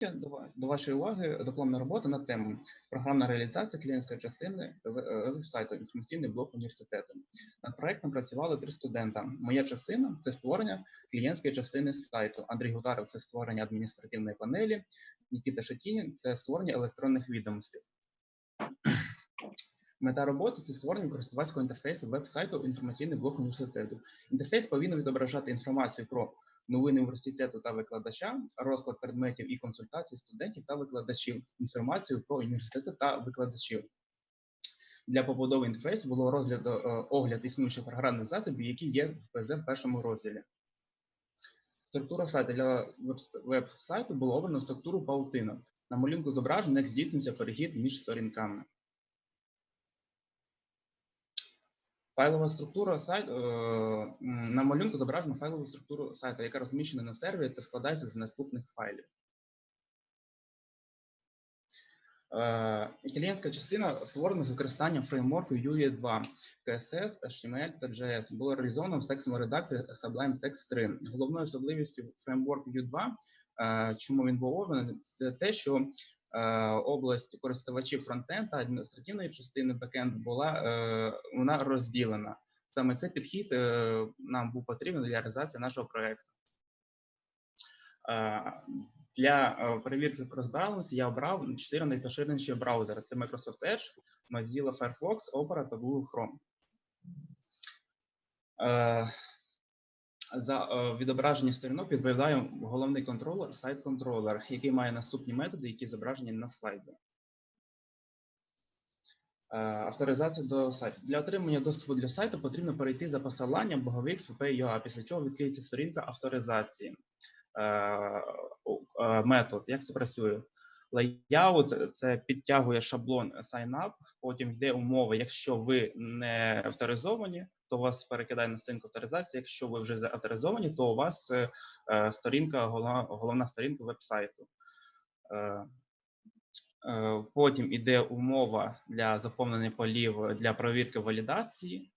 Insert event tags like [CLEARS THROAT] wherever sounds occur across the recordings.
До ва- До вашої уваги дипломна робота на тему програмна реалізація клієнтської частини е, веб-сайту інформаційний блок університету. Над проектом працювали три студента. Моя частина це створення клієнтської частини сайту. Андрій Гутаров це створення адміністративної панелі. Нікіта Шатінін це створення електронних відомостей. Мета роботи це створення користувацького інтерфейсу веб-сайту інформаційний блок університету. Інтерфейс повинен відображати інформацію про новини університету та викладача, розклад предметів і консультацій студентів та викладачів, інформацію про університети та викладачів. Для побудови інтерфейсу було розгляд, е, огляд існуючих програмних засобів, які є в ПЗ в першому розділі. Структура сайту для веб- веб-сайту було обрано структуру паутина. На малюнку зображено, як здійснюється перехід між сторінками. Файлова структура сайту е, на малюнку зображено файлову структуру сайту, яка розміщена на сервері та складається з наступних файлів. Е, Клієнтська частина створена з використанням фреймворку UE2, CSS, HTML та JS. Було реалізовано в текстовому редакторі Sublime Text 3. Головною особливістю фреймворку U2, е, чому він був обраний, це те, що область користувачів фронтенд та адміністративної частини бекенд була е, вона розділена. Саме цей підхід е, нам був потрібен для реалізації нашого проєкту. Е, Для е, перевірки розбираності я обрав чотири найпоширеніші браузери: це Microsoft Edge, Mozilla Firefox, Opera та Google Chrome. За е, відображення сторінок відповідає головний контролер, сайт-контролер, який має наступні методи, які зображені на слайді. Е, Авторизація до сайту. Для отримання доступу для сайту потрібно перейти за посиланням bogovix VP.ua, після чого відкриється сторінка авторизації. Е, Метод, як це працює? Layout – це підтягує шаблон sign-up, потім йде умова, якщо ви не авторизовані, то вас перекидає на сторінку авторизації. Якщо ви вже авторизовані, то у вас е, е, сторінка, головна, сторінка веб-сайту. Е, Е, Потім іде умова для заповнення полів для перевірки валідації.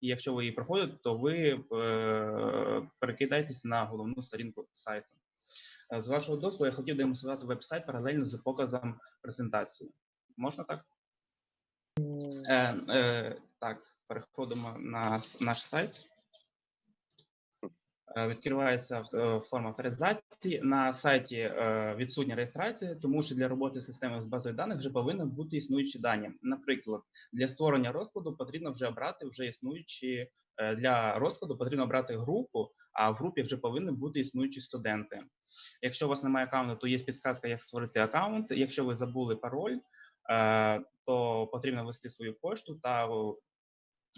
І якщо ви її проходите, то ви е, перекидаєтесь на головну сторінку сайту. З вашого дозволу я хотів демонструвати веб-сайт паралельно з показом презентації. Можна так? Е, е, так, переходимо на наш сайт. Е, Відкривається е, форма авторизації. На сайті е, відсутня реєстрація, тому що для роботи системи з базою даних вже повинні бути існуючі дані. Наприклад, для створення розкладу потрібно вже обрати вже існуючі для розкладу потрібно обрати групу, а в групі вже повинні бути існуючі студенти. Якщо у вас немає аккаунту, то є підсказка, як створити аккаунт. Якщо ви забули пароль, то потрібно ввести свою пошту та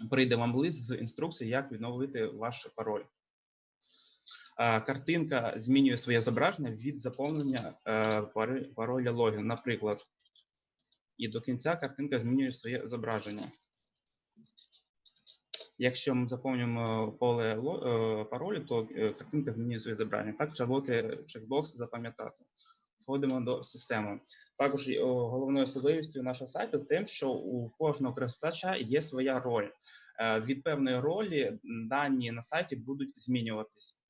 прийде вам лист з інструкцією, як відновити ваш пароль. Картинка змінює своє зображення від заповнення е, пароля логін, наприклад. І до кінця картинка змінює своє зображення. Якщо ми заповнюємо поле е, паролю, то е, картинка змінює своє зображення. Також роботи чекбокс запам'ятати. Входимо до системи. Також головною особливістю нашого сайту тим, що у кожного користувача є своя роль. Від певної ролі дані на сайті будуть змінюватись.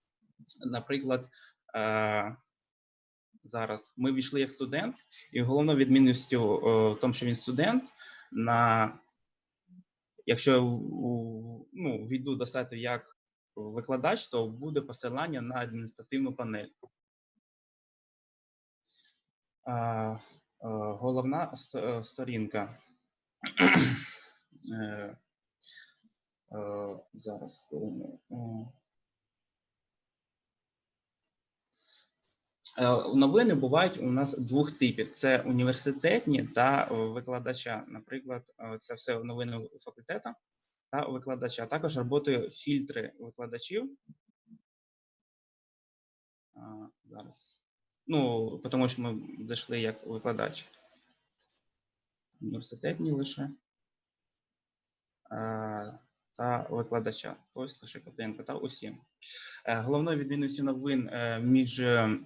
Наприклад, е, зараз ми війшли як студент, і головною відмінністю е, в тому, що він студент, на якщо я ну, війду до сайту як викладач, то буде посилання на адміністративну панель. Е, Головна сторінка. Зараз. хвилину. Е, Е, Новини бувають у нас двох типів: це університетні та е, викладача. Наприклад, е, це все новини факультету та викладача. Також роботи фільтри викладачів. Зараз. Ну, тому що ми зайшли як викладач. Університетні лише. Е, Та викладача. Тобто лише Котенко та усі. Е, Головною відмінністю новин е, між е, е,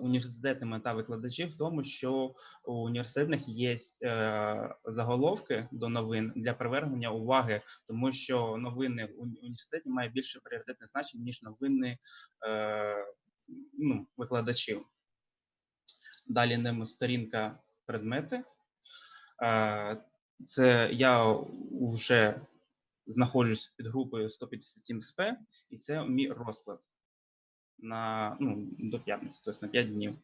університетами та викладачів в тому, що у університетних є е, заголовки до новин для привернення уваги, тому що новини в університеті мають більше пріоритетне значення, ніж новини е, ну, викладачів. Далі ними сторінка предмети. Е, Це я вже знаходжусь під групою 157 СП, і це мій розклад на, ну, до п'ятниці, тобто на 5 днів.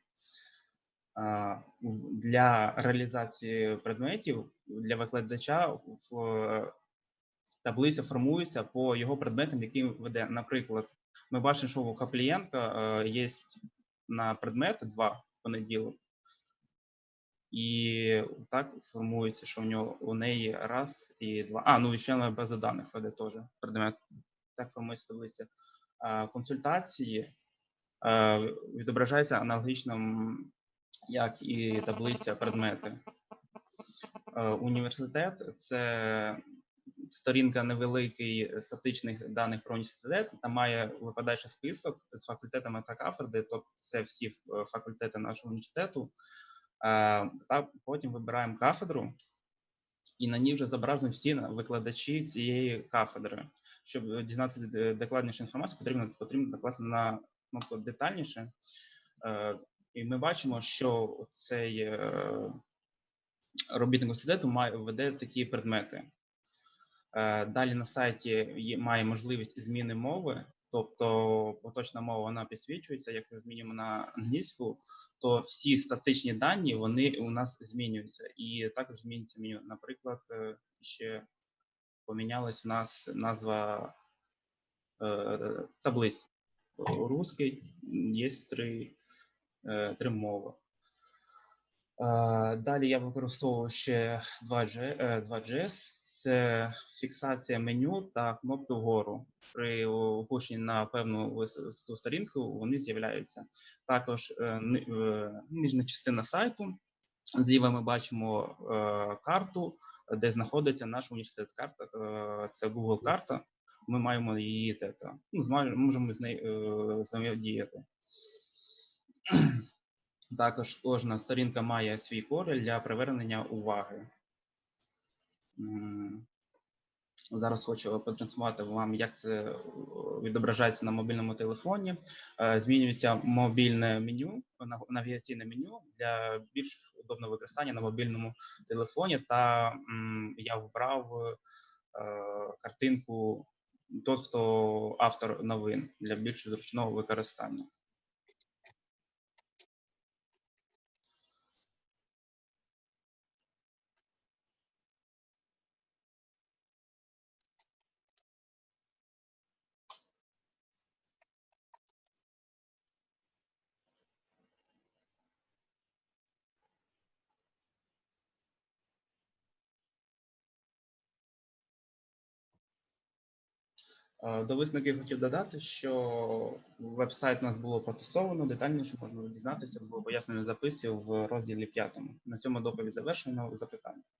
Для реалізації предметів для викладача в е, таблиця формується по його предметам, які веде. Наприклад, ми бачимо, що у Каплієнка е, є на предмети два в понеділок. І так формується, що у нього у неї раз і два. А, ну і ще на базу даних веде теж предмет. Так формується таблиця. Консультації е, відображаються аналогічно, як і таблиця предмети. Е, Університет це сторінка невеликий статичних даних про університет. Там має випадаючий список з факультетами та кафедри, тобто це всі е, факультети нашого університету. Та потім вибираємо кафедру, і на ній вже зображені всі викладачі цієї кафедри. Щоб дізнатися докладнішу інформацію, потрібно потрібно докласти на кнопку детальніше. Е, І ми бачимо, що цей е, робітник університету має веде такі предмети. Е, Далі на сайті має можливість зміни мови, тобто поточна мова вона підсвічується. Якщо змінюємо на англійську, то всі статичні дані вони у нас змінюються. І також змінюється меню. Наприклад, ще помінялась у нас назва таблиць. Русський є три, е, три мови. Е, Далі я використовую ще 2G, е, 2GS. Це фіксація меню та кнопки вгору. При опущенні на певну висоту сторінку вони з'являються. Також е, е, нижня частина сайту. Зліва ми бачимо е, карту, де знаходиться наш університет. Карта це Google карта. Ми маємо її тета. Ну, можемо з нею е, взаємодіяти. [CLEARS THROAT] Також кожна сторінка має свій корель для привернення уваги. Зараз хочу продемонструвати вам, як це е, відображається на мобільному телефоні. Е, Змінюється мобільне меню, навігаційне меню для більш удобного використання на мобільному телефоні. Та я вбрав е, картинку тот, хто автор новин для більш зручного використання. До висновків хотів додати, що веб-сайт у нас було протестовано, детальніше можна дізнатися в поясненій записі в розділі 5. На цьому доповідь завершено запитання.